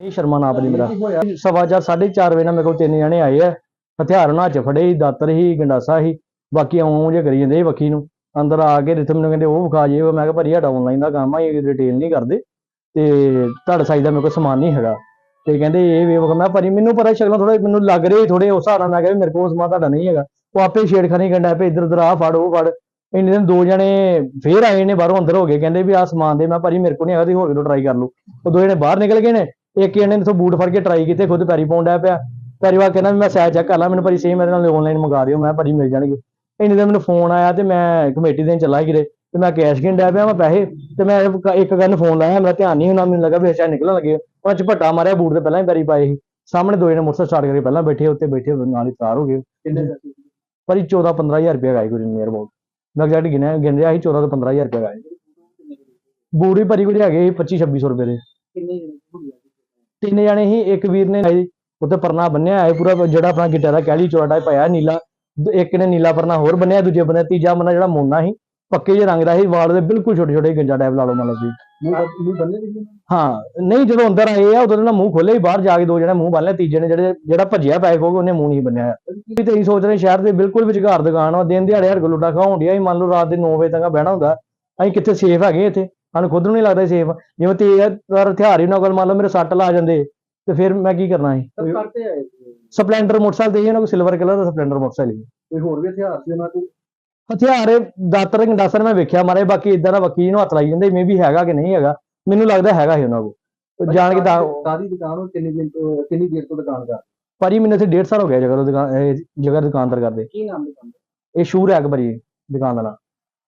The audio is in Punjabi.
ਇਹ ਸ਼ਰਮਾ ਨਾਮ ਨਹੀਂ ਮੇਰਾ। ਸਵਾ ਚਾਰ ਸਾਢੇ ਚਾਰ ਵਜੇ ਨਾਲ ਮੇਰੇ ਕੋਲ ਤਿੰਨ ਜਣੇ ਆਏ ਆ। ਹਥਿਆਰ ਉਹਨਾਂ 'ਚ ਫੜੇ ਸੀ ਦਾਤਰ ਸੀ ਗੰਡਾਸਾ ਸੀ। ਬਾਕੀ ਆਉਂ ਜੇ ਕਰੀ ਜਾਂਦੇ ਵੱਖੀ ਨੂੰ। ਅੰਦਰ ਆ ਕੇ ਰਿਥਮ ਮੈਨੂੰ ਕਹਿੰਦੇ ਉਹ ਵਿਖਾ ਜੇ। ਮੈਂ ਕਿਹਾ ਭਾਜੀ ਸਾਡਾ ਆਨਲਾਈਨ ਦਾ ਕੰਮ ਆ ਇਹ ਰਿਟੇਲ ਨਹੀਂ ਕਰਦੇ। ਤੇ ਤੁਹਾਡਾ ਸਾਈਜ਼ ਦਾ ਮੇਰੇ ਕੋਲ ਸਮਾਨ ਨਹੀਂ ਹੈਗਾ। ਤੇ ਕਹਿੰਦੇ ਇਹ ਵੇ ਮੈਂ ਭਾਜੀ ਮੈਨੂੰ ਪਤਾ ਸ਼ਕਲਾਂ ਥੋੜਾ ਮੈਨੂੰ ਲੱਗ ਰਹੀ ਥੋੜੇ ਉਸ ਨਾਲ ਮੈਂ ਕਿਹਾ ਮੇਰੇ ਕੋਲ ਸਮਾਨ ਤੁਹਾਡਾ ਨਹੀਂ ਹੈਗਾ। ਉਹ ਆਪੇ ਛੇੜਖਾਨੀ ਕੰਡਾ ਪਏ ਇੱਧਰ ਉੱਧਰ ਆ ਫੜ ਉਹ ਫੜ। ਇੰਨੇ ਦਿਨ ਦੋ ਜਣੇ ਫੇਰ ਆਏ ਨੇ ਬਾਹਰੋਂ ਅੰਦਰ ਹੋ ਗਏ। ਕਹਿੰਦੇ ਵੀ ਆਹ ਸਮਾਨ ਦੇ ਮੈਂ ਭਾਜੀ ਮੇਰੇ ਕੋਲ ਨਹੀਂ ਹੈਗਾ ਤੁਸੀਂ ਹੋਰ ਕਿਤੋਂ ਟਰਾਈ ਕਰ ਲਓ। ਉਹ ਦੋ ਜਣੇ ਬਾਹਰ ਨਿਕਲ ਗਏ ਨੇ। ਇੱਕ ਜਣੇ ਨੇ ਤੋਂ ਬੂਟ ਫੜ ਕੇ ਟਰਾਈ ਕੀਤੇ ਖੁਦ ਪੈਰੀ ਪਾਉਣ ਡਿਆ ਪਿਆ। ਪੈਰੀ ਵਾ ਕਹਿੰਦਾ ਮੈਂ ਸਾਈਜ਼ ਚੈੱਕ ਕਰ ਲਾਂ ਮੈਨੂੰ ਭਾਜੀ ਸੇਮ ਮੇਰੇ ਨਾਲ ਆਨਲਾਈਨ ਮੰਗਾ ਦਿਓ। ਮੈਂ ਭਾਜੀ ਮਿਲ ਜਾਣਗੇ। ਇੰਨੇ ਦਿਨ ਮੈਨੂੰ ਫੋਨ ਆਇਆ ਤੇ ਮੈਂ ਕਮੇਟੀ ਦੇਣ ਚੱਲਾ ਕਿਰੇ ਤੇ ਮੈਂ ਕੈਸ਼ ਗਿਣ ਡਿਆ ਪਿਆ ਮੈਂ ਪੈਸੇ ਤੇ ਮੈਂ ਇੱਕ- ਗੱਲ ਫੋਨ ਲਾਇਆ ਮੇਰਾ ਧਿਆਨ ਨਹੀਂ ਹੋਣਾ ਮੈਨੂੰ ਲੱਗਾ ਵੀ ਅੱਛਾ ਨਿਕਲਣ ਲੱਗੇ। ਉਹ ਝਪੱਟਾ ਮਾਰਿਆ ਬੂਟ ਤੇ ਪਹਿਲਾਂ ਹੀ ਪੈਰੀ ਪਾਏ ਸੀ। ਸਾਹਮਣੇ ਦੋ ਜਣੇ ਮੋਟਰਸਾਈਕਲ ਸਟਾਰਟ ਕਰਕੇ ਪਹਿਲਾਂ ਬੈਠੇ ਉੱਤੇ ਬੈਠੇ ਨਾਲ ਹੀ ਤਾਰ ਹੋ ਗਏ? ਭਾਜੀ 14 15000 ਰੁਪਏ ਗਾਏ ਕੋਈ ਨੀਅਰ ਅਬਾਊਟ ਮੈਂ ਐਗਜ਼ੈਕਟ ਗਿਣਿਆ ਗਿਣ ਰਿਹਾ ਸੀ 14 ਤੋਂ 15000 ਰੁਪਏ ਗਾਏ ਵੀ ਭਾਜੀ ਕੋਈ ਹੈਗੇ 25 2600 ਰੁਪਏ ਦੇ? ਤਿੰਨ ਜਣੇ ਹੀ ਇੱਕ ਵੀਰ ਨੇ ਉੱਤੇ ਪਰਨਾ ਬੰਨਿਆ ਹੈ ਪੂਰਾ ਜਿਹੜਾ ਆਪਣਾ ਗਿੱਟਾ ਦਾ ਕਹਿਲੀ ਚੋੜਾ ਟਾਈਪ ਪਾਇਆ ਨੀਲਾ ਇੱਕ ਨੇ ਨੀਲਾ ਪਰਨਾ ਹੋਰ ਬੰਨਿਆ ਦੂਜੇ ਬੰਨੇ ਤੀਜਾ ਬੰਦਾ ਜਿਹੜਾ ਮੋਨਾ ਸੀ ਪੱਕੇ ਜਿਹੇ ਰੰਗ ਦਾ ਸੀ ਵਾਲ ਦੇ ਬਿਲਕੁਲ ਛੋਟੇ ਛੋਟੇ ਗੰਜਾ ਟਾਈਪ ਲਾ ਲਓ ਮਤਲਬ ਜੀ। ਬੰਨ- ਬੰਨੇ ਵੀ ਹਾਂ ਨਹੀਂ ਜਦੋਂ ਅੰਦਰ ਆਏ ਆ ਉਦੋਂ ਨਾ ਮੂੰਹ ਖੋਲੇ ਹੀ ਬਾਹਰ ਜਾ ਕੇ ਦੋ ਜਣੇ ਮੂੰਹ ਬੰਨ ਲਿਆ ਤੀਜੇ ਨੇ ਜਿਹੜੇ ਜਿਹੜਾ ਭੱਜਿਆ ਪੈ ਖੋ ਕੇ ਉਹਨੇ ਮੂੰਹ ਨਹੀਂ ਬੰਨਿਆ ਵੀ ਤੇ ਅਸੀਂ ਸੋਚ ਰਹੇ ਸ਼ਹਿਰ ਦੇ ਬਿਲਕੁਲ ਵਿਚਕਾਰ ਦੁਕਾਨ ਆ ਦਿਨ ਦਿਹਾੜੇ ਹਰ ਕੋ ਲੁੱਟਾ ਖਾਉਣ ਡਿਆ ਅਸੀਂ ਮੰਨ ਲਓ ਰਾਤ ਦੇ 9 ਵਜੇ ਤੱਕ ਬਹਿਣਾ ਹੁੰਦਾ ਅਸੀਂ ਕਿੱਥੇ ਸੇਫ ਹੈਗੇ ਇੱਥੇ? ਸਾਨੂੰ ਖੁਦ ਨੂੰ ਨਹੀਂ ਲੱਗਦਾ ਸੇਫ ਜਿਵੇਂ ਤੇਜ਼ ਤਰ ਹਥਿਆਰ ਹੀ ਕੋਲ ਮੰਨ ਲਓ ਮੇਰੇ ਸੱਟ ਲਾ ਜਾਂਦੇ ਤੇ ਫਿਰ ਮੈਂ ਕੀ ਕਰਨਾ ਸੀ? ਤਾਂ ਕਰਤੇ ਆਏ ਸੀ। ਸਪਲੈਂਡਰ ਮੋਟਰਸਾਈਕਲ ਤੇ ਇਹਨਾਂ ਕੋਲ ਸਿਲਵਰ ਕਲਰ ਦਾ ਸਪਲੈਂਡਰ ਮੋਟਰਸਾਈਕਲ ਸੀ। ਕੋਈ ਹੋਰ ਵੀ ਹਥਿਆਰ ਸੀ ਉਹਨਾਂ ਕੋਲ? ਹਥਿਆਰ ਦਾਤਰ ਗੰਡਾਸਰ ਮੈਂ ਵੇਖਿਆ ਮਾਰੇ ਬਾਕੀ ਇਦਾਂ ਦਾ ਵਕੀਲ ਨੂੰ ਹੱਥ ਲਾਈ ਜਾਂਦੇ ਮੇ ਵੀ ਹੈਗਾ ਕਿ ਨਹੀਂ ਹੈਗਾ ਮੈਨੂੰ ਲੱਗਦਾ ਹੈਗਾ ਹੀ ਉਹਨਾਂ ਕੋਲ। ਜਾਣ ਕੇ ਤਾਂ ਸਾਰੀ ਦੁਕਾਨ ਉਹ ਕਿੰਨੀ ਦਿਨ ਤੋਂ ਕਿੰਨੀ ਦੇਰ ਤੋਂ ਦੁਕਾਨ ਕਰ ਭਾਜੀ ਮੈਨੂੰ ਇੱਥੇ 1.5 ਸਾਲ ਹੋ ਗਿਆ ਜਗ੍ਹਾ ਤੋਂ ਦੁਕਾਨ ਇਹ ਦੁਕਾਨਦਾਰ ਕਰਦੇ। ਕੀ ਨਾਮ ਦੁਕਾਨ ਇਹ ਸ਼ੂਰ ਹੈ ਭਾਜੀ ਦੁਕਾਨ ਦਾ ਨਾਂ